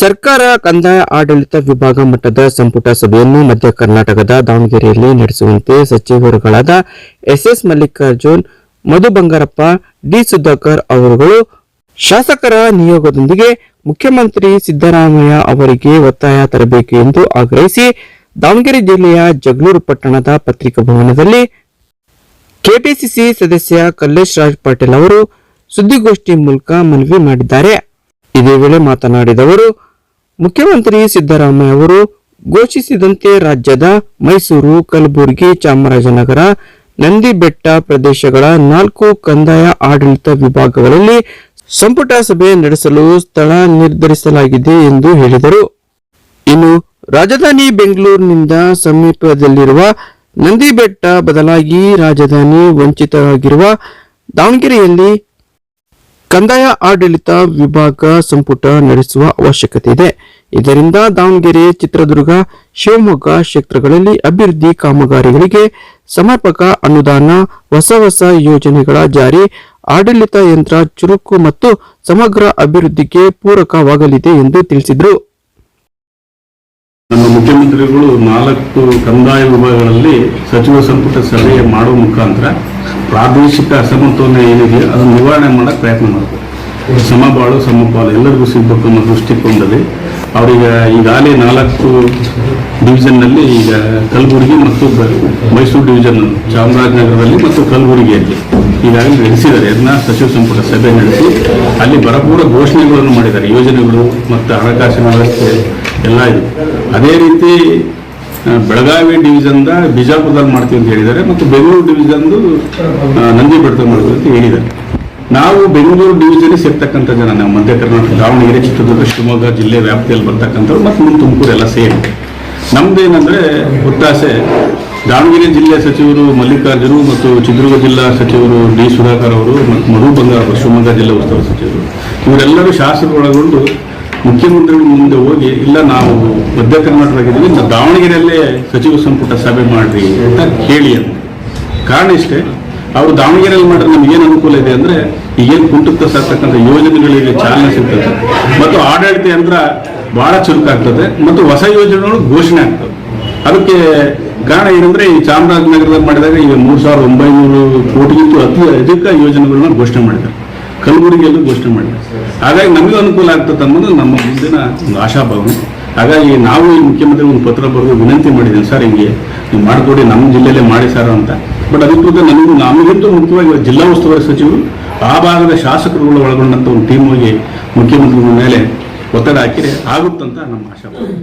ಸರ್ಕಾರ ಕಂದಾಯ ಆಡಳಿತ ವಿಭಾಗ ಮಟ್ಟದ ಸಂಪುಟ ಸಭೆಯನ್ನು ಮಧ್ಯ ಕರ್ನಾಟಕದ ದಾವಣಗೆರೆಯಲ್ಲಿ ನಡೆಸುವಂತೆ ಸಚಿವರುಗಳಾದ ಎಸ್ಎಸ್ ಮಲ್ಲಿಕಾರ್ಜುನ್, ಮಧು ಬಂಗಾರಪ್ಪ, ಡಿ ಸುಧಾಕರ್ ಅವರುಗಳು ಶಾಸಕರ ನಿಯೋಗದೊಂದಿಗೆ ಮುಖ್ಯಮಂತ್ರಿ ಸಿದ್ದರಾಮಯ್ಯ ಅವರಿಗೆ ಒತ್ತಾಯ ತರಬೇಕು ಎಂದು ಆಗ್ರಹಿಸಿ ದಾವಣಗೆರೆ ಜಿಲ್ಲೆಯ ಜಗಳೂರು ಪಟ್ಟಣದ ಪತ್ರಿಕಾ ಭವನದಲ್ಲಿ ಕೆಪಿಸಿಸಿ ಸದಸ್ಯ ಕಲ್ಲೇಶ್ ರಾಜ್ ಪಾಟೀಲ್ ಅವರು ಸುದ್ದಿಗೋಷ್ಠಿ ಮೂಲಕ ಮನವಿ ಮಾಡಿದ್ದಾರೆ. ಇದೇ ವೇಳೆ ಮಾತನಾಡಿದವರು ಮುಖ್ಯಮಂತ್ರಿ ಸಿದ್ದರಾಮಯ್ಯ ಅವರು ಘೋಷಿಸಿದಂತೆ ರಾಜ್ಯದ ಮೈಸೂರು, ಕಲಬುರಗಿ, ಚಾಮರಾಜನಗರ, ನಂದಿಬೆಟ್ಟ ಪ್ರದೇಶಗಳ ನಾಲ್ಕು ಕಂದಾಯ ಆಡಳಿತ ವಿಭಾಗಗಳಲ್ಲಿ ಸಂಪುಟ ಸಭೆ ನಡೆಸಲು ಸ್ಥಳ ನಿರ್ಧರಿಸಲಾಗಿದೆ ಎಂದು ಹೇಳಿದರು. ಇನ್ನು ರಾಜಧಾನಿ ಬೆಂಗಳೂರಿನಿಂದ ಸಮೀಪದಲ್ಲಿರುವ ನಂದಿಬೆಟ್ಟ ಬದಲಾಗಿ ರಾಜಧಾನಿ ವಂಚಿತರಾಗಿರುವ ದಾವಣಗೆರೆಯಲ್ಲಿ ಕಂದಾಯ ಆಡಳಿತ ವಿಭಾಗ ಸಂಪುಟ ನಡೆಸುವ ಅವಶ್ಯಕತೆ ಇದೆ. ಇದರಿಂದ ದಾವಣಗೆರೆ, ಚಿತ್ರದುರ್ಗ, ಶಿವಮೊಗ್ಗ ಕ್ಷೇತ್ರಗಳಲ್ಲಿ ಅಭಿವೃದ್ಧಿ ಕಾಮಗಾರಿಗಳಿಗೆ ಸಮರ್ಪಕ ಅನುದಾನ, ಹೊಸ ಹೊಸ ಯೋಜನೆಗಳ ಜಾರಿ, ಆಡಳಿತ ಯಂತ್ರ ಚುರುಕು ಮತ್ತು ಸಮಗ್ರ ಅಭಿವೃದ್ಧಿಗೆ ಪೂರಕವಾಗಲಿದೆ ಎಂದು ತಿಳಿಸಿದರು. ನಮ್ಮ ಮುಖ್ಯಮಂತ್ರಿಗಳು ನಾಲ್ಕು ಕಂದಾಯ ವಿಭಾಗಗಳಲ್ಲಿ ಸಚಿವ ಸಂಪುಟ ಸಭೆ ಮಾಡುವ ಮುಖಾಂತರ ಪ್ರಾದೇಶಿಕ ಅಸಮತೋಲನ ಏನಿದೆ ಅದನ್ನು ನಿವಾರಣೆ ಮಾಡೋಕ್ಕೆ ಪ್ರಯತ್ನ ಮಾಡಬೇಕು ಸಮಬಾಳು ಸಮಪಾಲು ಎಲ್ಲರಿಗೂ ಸಿಗಬೇಕು ಅನ್ನೋ ದೃಷ್ಟಿಕೋನದಲ್ಲಿ ಅವರೀಗ ಈಗಾಗಲೇ ನಾಲ್ಕು ಡಿವಿಷನ್ನಲ್ಲಿ ಈಗ ಕಲಬುರಗಿ ಮತ್ತು ಮೈಸೂರು ಡಿವಿಷನ್ ಚಾಮರಾಜನಗರದಲ್ಲಿ ಮತ್ತು ಕಲಬುರಗಿಯಲ್ಲಿ ಈಗಾಗಲೇ ನಡೆಸಿದ್ದಾರೆ. ಅದನ್ನ ಸಚಿವ ಸಂಪುಟ ಸಭೆ ನಡೆಸಿ ಅಲ್ಲಿ ಬರಪೂರ ಘೋಷಣೆಗಳನ್ನು ಮಾಡಿದ್ದಾರೆ. ಯೋಜನೆಗಳು ಮತ್ತು ಹಣಕಾಸಿನ ವ್ಯವಸ್ಥೆ ಎಲ್ಲ ಇದೆ. ಅದೇ ರೀತಿ ಬೆಳಗಾವಿ ಡಿವಿಷನ್ದ ಬಿಜಾಪುರದಲ್ಲಿ ಮಾಡ್ತೀವಿ ಅಂತ ಹೇಳಿದ್ದಾರೆ ಮತ್ತು ಬೆಂಗಳೂರು ಡಿವಿಷನ್ದು ಆ, ನಂದಿ ಬೆಟ್ಟದಲ್ಲಿ ಮಾಡ್ತೀವಿ ಅಂತ ಹೇಳಿದ್ದಾರೆ. ನಾವು ಬೆಂಗಳೂರು ಡಿವಿಷನ್ ಸೇರ್ತಕ್ಕಂಥ ಜನ ನಾವು ಮಧ್ಯ ಕರ್ನಾಟಕ ದಾವಣಗೆರೆ ಚಿತ್ರದುರ್ಗ ಶಿವಮೊಗ್ಗ ಜಿಲ್ಲೆ ವ್ಯಾಪ್ತಿಯಲ್ಲಿ ಬರ್ತಕ್ಕಂಥವ್ರು ಮತ್ತು ನಮ್ಮ ತುಮಕೂರು ಎಲ್ಲ ಸೇರಿ. ನಮ್ದೇನಂದ್ರೆ ಒತ್ತಾಸೆ ದಾವಣಗೆರೆ ಜಿಲ್ಲೆಯ ಸಚಿವರು ಮಲ್ಲಿಕಾರ್ಜುನು ಮತ್ತು ಚಿತ್ರದುರ್ಗ ಜಿಲ್ಲಾ ಸಚಿವರು ಡಿ ಸುಧಾಕರ್ ಅವರು ಮತ್ತು ಮಧು ಬಂಗಾರ ಶಿವಮೊಗ್ಗ ಜಿಲ್ಲಾ ಉಸ್ತುವಾರಿ ಸಚಿವರು ಇವರೆಲ್ಲರೂ ಶಾಸಕರು ಒಳಗೊಂಡು ಮುಖ್ಯಮಂತ್ರಿಗಳ ಮುಂದೆ ಹೋಗಿ, ಇಲ್ಲ, ನಾವು ಮಧ್ಯ ಕರ್ನಾಟಕದಾಗಿದ್ದೀವಿ ನಾವು ದಾವಣಗೆರೆಯಲ್ಲೇ ಸಚಿವ ಸಂಪುಟ ಸಭೆ ಮಾಡ್ರಿ ಅಂತ ಕೇಳಿ ಅಂತ. ಕಾರಣ ಇಷ್ಟೇ, ಅವರು ದಾವಣಗೆರೆಯಲ್ಲಿ ಮಾಡಿದ್ರೆ ನಮ್ಗೆ ಏನು ಅನುಕೂಲ ಇದೆ ಅಂದ್ರೆ, ಈಗೇನು ಕುಂಟುತ್ತ ಸಾಕ್ತಕ್ಕಂಥ ಯೋಜನೆಗಳಿಗೆ ಚಾಲನೆ ಸಿಗ್ತದೆ. ಮತ್ತು ಆಡಳಿತ ಯಂತ್ರ ಬಹಳ ಚುರುಕಾಗ್ತದೆ, ಮತ್ತು ಹೊಸ ಯೋಜನೆಗಳು ಘೋಷಣೆ ಆಗ್ತದೆ ಅದಕ್ಕೆ ಕಾರಣ ಏನಂದ್ರೆ, ಈ ಚಾಮರಾಜನಗರದಲ್ಲಿ ಮಾಡಿದಾಗ ಈಗ ಮೂರು ಸಾವಿರದ ಒಂಬೈನೂರು ಕೋಟಿಗಿಂತ ಅತಿ ಅಧಿಕ ಯೋಜನೆಗಳನ್ನ ಘೋಷಣೆ ಮಾಡಿದ್ದಾರೆ. ಕಲಬುರಗಿಯಲ್ಲೂ ಘೋಷಣೆ ಮಾಡಿದೆ ಹಾಗಾಗಿ ನಮಗೂ ಅನುಕೂಲ ಆಗ್ತದೆ ಅನ್ನೋದು ನಮ್ಮ ಮುಂದಿನ ಒಂದು ಆಶಾಭಾವನೆ. ಹಾಗಾಗಿ ನಾವು ಈ ಮುಖ್ಯಮಂತ್ರಿ ಒಂದು ಪತ್ರ ಬರೆದು ವಿನಂತಿ ಮಾಡಿದ್ದೀನಿ ಸರ್, ಹಿಂಗೆ ನೀವು ಮಾಡಿಕೊಡಿ, ನಮ್ಮ ಜಿಲ್ಲೆಯಲ್ಲೇ ಮಾಡಿ ಸರ್ ಅಂತ. ಬಟ್ ಅದಕ್ಕೂ ನಮಗೂ, ನಮಗಿಂತ ಮುಖ್ಯವಾಗಿ ಜಿಲ್ಲಾ ಉಸ್ತುವಾರಿ ಸಚಿವರು, ಆ ಭಾಗದ ಶಾಸಕರುಗಳು ಒಳಗೊಂಡಂತ ಒಂದು ಟೀಮ್ ಹೋಗಿ ಮುಖ್ಯಮಂತ್ರಿಗಳ ಮೇಲೆ ಒತ್ತಡ ಹಾಕಿದರೆ ಆಗುತ್ತಂತ ನಮ್ಮ ಆಶಾಭಾವನೆ.